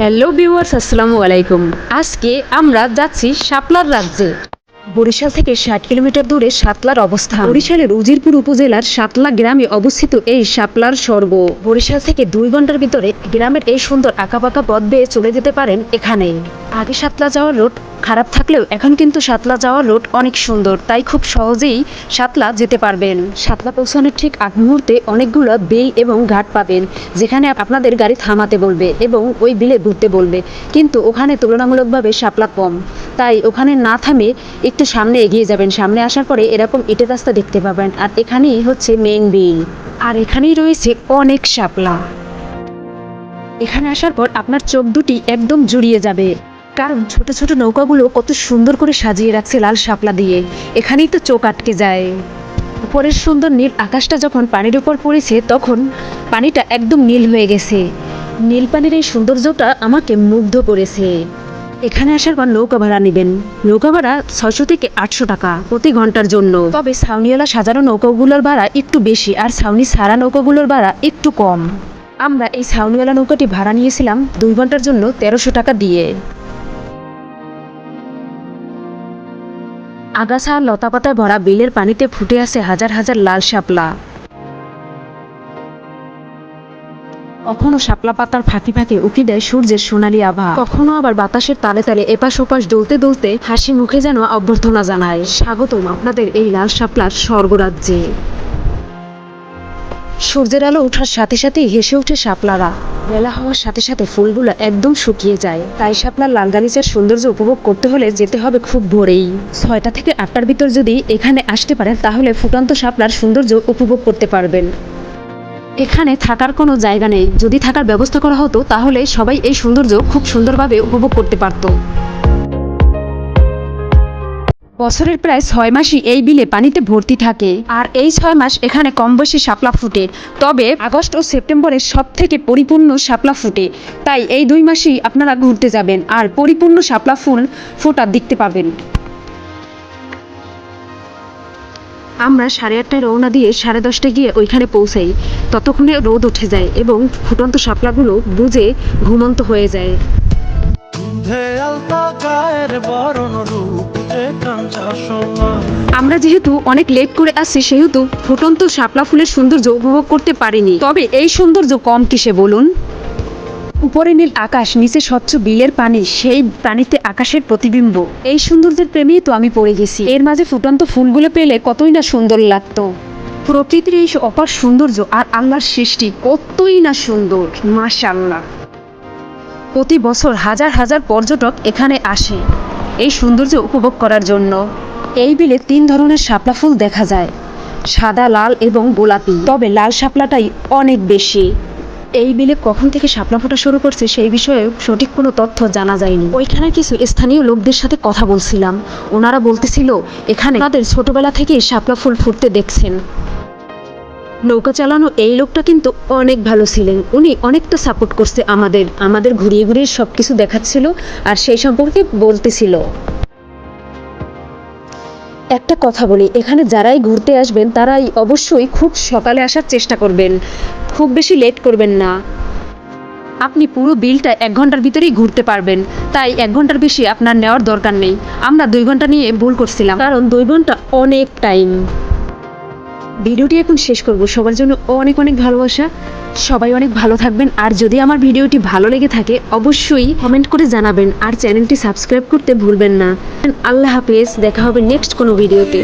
Hello viewers আসসালামু আলাইকুম। আজকে আমরা যাচ্ছি শাপলার রাজ্যে। বরিশাল থেকে ষাট কিলোমিটার দূরে শাপলার অবস্থান। বরিশালের উজিরপুর উপজেলার সাতলা গ্রামে অবস্থিত এই শাপলার স্বর্গ। বরিশাল থেকে দুই ঘণ্টার ভিতরে গ্রামের এই সুন্দর আঁকাবাঁকা পথ বেয়ে চলে যেতে পারেন এখানে আগে শাপলা যাওয়ার রোড খারাপ থাকলেও এখন কিন্তু সাতলা যাওয়ার রোড অনেক সুন্দর তাই খুব সহজেই সাতলা যেতে পারবেন। সাতলা পৌঁছানোর ঠিক আগ মুহূর্তে অনেকগুলো বিল এবং ঘাট পাবেন যেখানে আপনাদের গাড়ি থামাতে বলবে এবং ওই বিলে ঘুরতে বলবে। কিন্তু ওখানে তুলনামূলকভাবে সাপলা কম। তাই ওখানে না থামে একটু সামনে এগিয়ে যাবেন। সামনে আসার পরে এরকম ইটের রাস্তা দেখতে পাবেন। আর এখানেই হচ্ছে মেইন বিল আর এখানেই রয়েছে অনেক শাপলা। এখানে আসার পর আপনার চোখ দুটি একদম জুড়িয়ে যাবে। কারণ ছোট ছোট নৌকাগুলো কত সুন্দর করে সাজিয়ে রাখছে লাল শাপলা দিয়ে। এখানেই তো চোখ আটকে যায়। উপরের সুন্দর নীল আকাশটা যখন পানির উপর পড়েছে, তখন পানিটা একদম নীল হয়ে গেছে। নীল পানির এই সৌন্দর্যটা আমাকে মুগ্ধ করেছে। এখানে আসার পর নৌকা ভাড়া নেবেন। নৌকা ভাড়া ছয়শো থেকে আটশো টাকা প্রতি ঘণ্টার জন্য। তবে ছাউনিওয়ালা সাজানো নৌকাগুলোর ভাড়া একটু বেশি আর ছাউনি সারা নৌকাগুলোর ভাড়া একটু কম। আমরা এই ছাউনিওয়ালা নৌকাটি ভাড়া নিয়েছিলাম দুই ঘণ্টার জন্য তেরোশো টাকা দিয়ে। আগাছা লতাপাতায় ভরা বিলের পানিতে ফুটে আছে হাজার হাজার লাল শাপলা। কখনো শাপলা পাতার ফাঁকি ফাঁকে উকি দেয় সূর্যের সোনালি আভা। কখনো আবার বাতাসের তালে তালে এপাশ ওপাশ দুলতে দুলতে হাসি মুখে যেন অভ্যর্থনা জানায়। স্বাগতম আপনাদের এই লাল শাপলার স্বর্গরাজ্যে। সূর্যের আলো ওঠার সাথে সাথেই হেসে ওঠে শাপলারা। বেলা হওয়ার সাথে সাথে ফুলগুলো একদম শুকিয়ে যায়। তাই শাপলার লাল গালিচার সৌন্দর্য উপভোগ করতে হলে যেতে হবে খুব ভোরেই। ছয়টা থেকে আটটার ভিতর যদি এখানে আসতে পারেন, তাহলে ফুটন্ত শাপলার সৌন্দর্য উপভোগ করতে পারবেন। এখানে থাকার কোনো জায়গা নেই। যদি থাকার ব্যবস্থা করা হতো, তাহলে সবাই এই সৌন্দর্য খুব সুন্দরভাবে উপভোগ করতে পারতো। বছরের প্রায় ছয় মাসই এই বিলে পানিতে ভর্তি থাকে। আর এই ছয় মাস এখানে কম বেশি শাপলা ফুটে। তবে আগস্ট ও সেপ্টেম্বরে সব থেকে পরিপূর্ণ শাপলা ফুটে। তাই এই দুই মাসই আপনারা ঘুরতে যাবেন। আর পরিপূর্ণ শাপলা ফুল ফোটা দেখতে পাবেন। আমরা সাড়ে আটটায় রওনা দিয়ে সাড়ে দশটায় গিয়ে ওইখানে পৌঁছাই। ততক্ষণে রোদ উঠে যায় এবং ফুটন্ত শাপলাগুলো বুঝে ঘুমন্ত হয়ে যায়। আমরা যেহেতু অনেক লেট করে আসছি সেহেতু ফুটন্ত শাপলা ফুলের সৌন্দর্য উপভোগ করতে পারিনি। তবে এই সৌন্দর্য কম কিসে বলুন? উপরে নীল আকাশ, নিচে স্বচ্ছ বিলের পানি, সেই পানিতে আকাশের প্রতিবিম্ব। এই সৌন্দর্যের প্রেমেই তো আমি পড়ে গেছি। এর মাঝে ফুটন্ত ফুলগুলো পেলে কতই না সুন্দর লাগতো। প্রকৃতির এই অপার সৌন্দর্য আর আল্লাহর সৃষ্টি কতই না সুন্দর মাশাল্লাহ প্রতি বছর হাজার হাজার পর্যটক এখানে আসে এই সৌন্দর্য উপভোগ করার জন্য। এই বিলে তিন ধরনের শাপলা ফুল দেখা যায়, সাদা, লাল এবং গোলাপি। তবে লাল শাপলাটাই অনেক বেশি। এই বিলে কখন থেকে শাপলা ফোটা শুরু করছে সেই বিষয়ে সঠিক কোনো তথ্য জানা যায়নি। ওইখানে কিছু স্থানীয় লোকদের সাথে কথা বলছিলাম। ওনারা বলতেছিল, এখানে তাদের ছোটবেলা থেকেই শাপলা ফুল ফুটতে দেখছেন। নৌকা চালানো এই লোকটা কিন্তু অনেক ভালো ছিলেন। উনি অনেকটা সাপোর্ট করছে আমাদের। আমাদের ঘুরিয়ে ঘুরিয়ে সব কিছু দেখাচ্ছিল আর সেই সম্পর্কে বলতেছিল। একটা কথা বলি, এখানে যারাই ঘুরতে আসবেন, তারাই অবশ্যই খুব সকালে আসার চেষ্টা করবেন। খুব বেশি লেট করবেন না। আপনি পুরো বিলটা এক ঘণ্টার ভিতরেই ঘুরতে পারবেন। তাই এক ঘণ্টার বেশি আপনার নেওয়ার দরকার নেই। আমরা দুই ঘণ্টা নিয়ে ভুল করছিলাম। কারণ দুই ঘণ্টা অনেক টাইম। ভিডিওটি এখন শেষ করব। সবার জন্য অনেক অনেক ভালোবাসা। সবাই অনেক ভালো থাকবেন। আর যদি আমার ভিডিওটি ভালো লেগে থাকে, অবশ্যই কমেন্ট করে জানাবেন। আর চ্যানেলটি সাবস্ক্রাইব করতে ভুলবেন না। আল্লাহ হাফেজ, দেখা হবে নেক্সট কোনো ভিডিওতে।